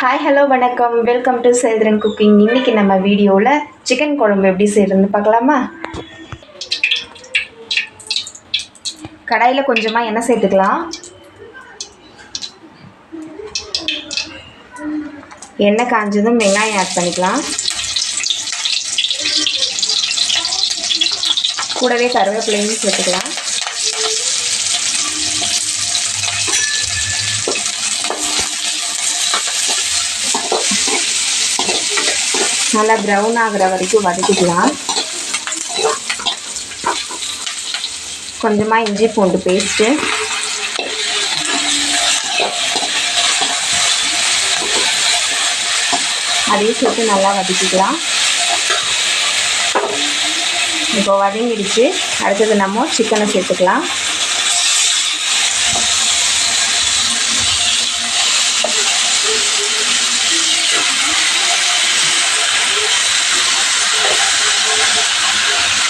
Hi hello வணக்கம். Welcome to சேதரன் cooking இன்றைக்கி நம்ம வீடியோவில் சிக்கன் குழம்பு எப்படி செய்கிறதுன்னு பார்க்கலாமா? கடாயில் கொஞ்சமாக எண்ணெய் சேர்த்துக்கலாம். எண்ணெய் காஞ்சதும் வெங்காயம் ஆட் பண்ணிக்கலாம். கூடவே கருவேப்பிலையும் சேர்த்துக்கலாம். நல்லா ப்ரௌன் ஆகிற வரைக்கும் வதக்கிக்கலாம். கொஞ்சமாக இஞ்சி பூண்டு பேஸ்ட்டு அதையும் சேர்த்து நல்லா வதக்கிக்கலாம். இப்போ வதங்கிடுச்சு. அடுத்தது நம்ம சிக்கனை சேர்த்துக்கலாம்.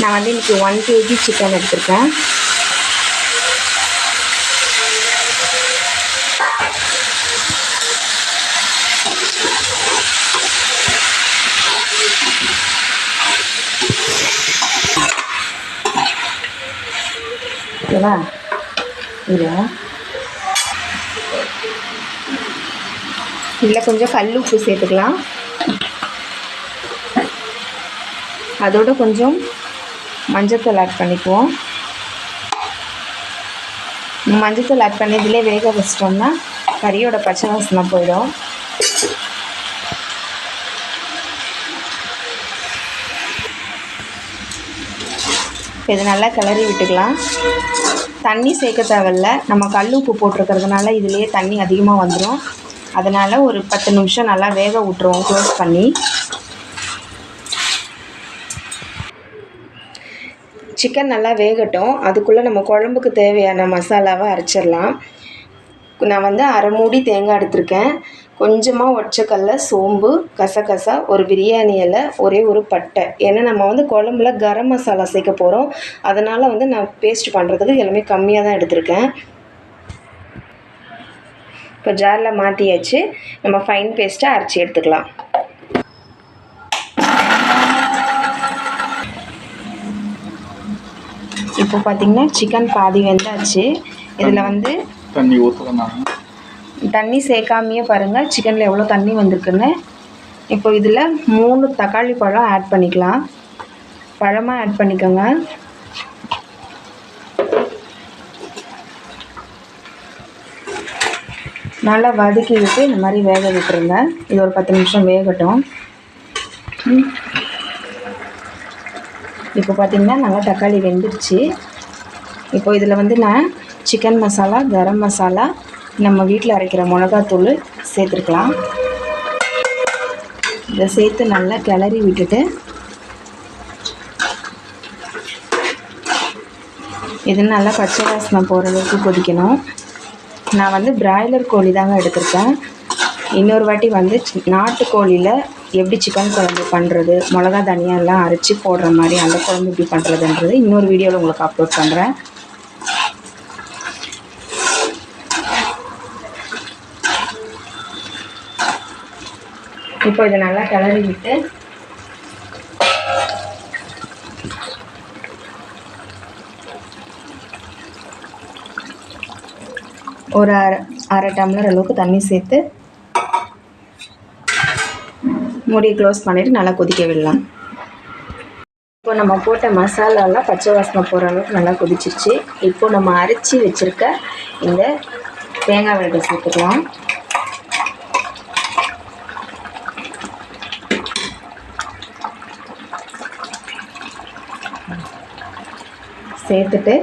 நான் வந்து இன்றைக்கி ஒன் கேஜி சிக்கன் எடுத்திருக்கேன். ஓகேவா? இல்லை இதில் கொஞ்சம் கல் உப்பு சேர்த்துக்கலாம். அதோட கொஞ்சம் மஞ்சத்தூள் ஆட் பண்ணிக்குவோம். மஞ்சத்தூள் ஆட் பண்ணி இதிலே வேக வச்சிட்டோம்னா கறியோட பச்சை வாசனை போயிடும். இது நல்லா கிளறி விட்டுக்கலாம். தண்ணி சேர்க்க தேவையில்ல. நம்ம கல் உப்பு போட்டிருக்கிறதுனால இதுலேயே தண்ணி அதிகமாக வந்துடும் அதனால் ஒரு பத்து நிமிஷம் நல்லா வேக விட்ருவோம் க்ளோஸ் பண்ணி. சிக்கன் நல்லா வேகட்டும். அதுக்குள்ளே நம்ம குழம்புக்கு தேவையான மசாலாவை அரைச்சிடலாம். நான் வந்து அரை மூடி தேங்காய் எடுத்திருக்கேன். கொஞ்சமாக ஒச்சக்கல்ல சோம்பு கசகசா ஒரு பிரியாணி இலை ஒரே ஒரு பட்டை. ஏன்னா நம்ம வந்து குழம்புல கரம் மசாலா சேர்க்க போகிறோம் அதனால் வந்து நான் பேஸ்ட் பண்ணுறதுக்கு எல்லாமே கம்மியாக தான் எடுத்திருக்கேன். இப்போ ஜாரில் மாற்றியாச்சு நம்ம ஃபைன் பேஸ்ட்டாக அரைச்சி எடுத்துக்கலாம். இப்போ பார்த்தீங்கன்னா சிக்கன் பாதி வெந்தாச்சு. இதில் வந்து தண்ணி ஊற்றலாம் தண்ணி சேர்க்காமையே பாருங்கள் சிக்கனில் எவ்வளோ தண்ணி வந்திருக்குன்னு. இப்போ இதில் மூணு தக்காளி பழம் ஆட் பண்ணிக்கலாம். பழமாக ஆட் பண்ணிக்கோங்க. நல்லா வதக்கி விட்டு இந்த மாதிரி வேக விட்டுருங்க. இது ஒரு பத்து நிமிஷம் வேகட்டும். இப்போ பார்த்தீங்கன்னா நல்லா தக்காளி வெந்துடுச்சு. இப்போ இதில் வந்து நான் சிக்கன் மசாலா கரம் மசாலா நம்ம வீட்டில் அரைக்கிற மிளகாத்தூள் சேர்த்துருக்கலாம். இதை சேர்த்து நல்லா கிளறி விட்டுட்டு இது நல்லா பச்சை வாசனை போகிற அளவுக்கு கொதிக்கணும். நான் வந்து பிராய்லர் கோழி தாங்க எடுத்திருக்கேன். இன்னொரு வாட்டி வந்து நாட்டுக்கோழியில் எப்படி சிக்கன் குழம்பு பண்ணுறது மிளகா தனியாக எல்லாம் அரைச்சி போடுற மாதிரி அந்த குழம்பு எப்படி பண்ணுறதுன்றது இன்னொரு வீடியோவில் உங்களுக்கு அப்லோட் பண்ணுறேன் இப்போ இதை நல்லா கிளறி விட்டு ஒரு அரை அரை டம்ளர் அளவுக்கு தண்ணி சேர்த்து மூடி க்ளோஸ் பண்ணிவிட்டு நல்லா கொதிக்க விடலாம். இப்போ நம்ம போட்ட மசாலாலாம் பச்சை வாசனை போகிற அளவுக்கு நல்லா கொதிச்சிருச்சு. இப்போ நம்ம அரைச்சி வச்சுருக்க இந்த தேங்காய் விழுதை சேர்த்துக்கலாம். சேர்த்துட்டு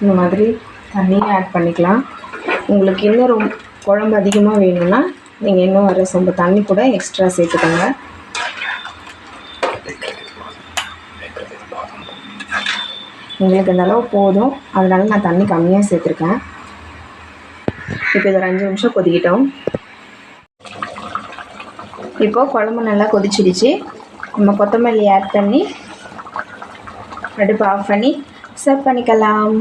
இந்த மாதிரி தண்ணியும் ஆட் பண்ணிக்கலாம். உங்களுக்கு இன்னும் ரொம்ப குழம்பு அதிகமாக வேணும்னா நீங்கள் இன்னும் வர சொம்ப தண்ணி கூட எக்ஸ்ட்ரா சேர்த்துக்கோங்க. உங்களுக்கு இந்த அளவு போதும். அதனால நான் தண்ணி கம்மியாக சேர்த்துருக்கேன். இப்போ இது ஒரு அஞ்சு நிமிஷம் கொதிக்கிட்டோம். இப்போ குழம்பு நல்லா கொதிச்சிடுச்சு. நம்ம கொத்தமல்லி ஆட் பண்ணி அடுப்பு ஆஃப் பண்ணி சர்வ் பண்ணிக்கலாம்.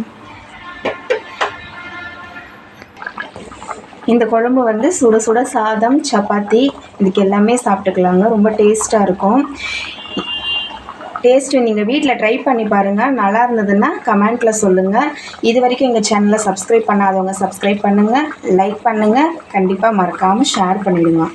இந்த குழம்பு வந்து சுட சுட சாதம் சப்பாத்தி இதுக்கு எல்லாமே சாப்பிட்டுக்கலாங்க. ரொம்ப டேஸ்ட்டாக இருக்கும். டேஸ்ட்டு நீங்கள் வீட்டில் ட்ரை பண்ணி பாருங்கள் நல்லா இருந்ததுன்னா கமெண்ட்டில் சொல்லுங்கள் இது வரைக்கும் எங்கள் சேனலை சப்ஸ்கிரைப் பண்ணாதவங்க சப்ஸ்கிரைப் பண்ணுங்கள் லைக் பண்ணுங்கள் கண்டிப்பாக மறக்காமல் ஷேர் பண்ணிவிடுங்க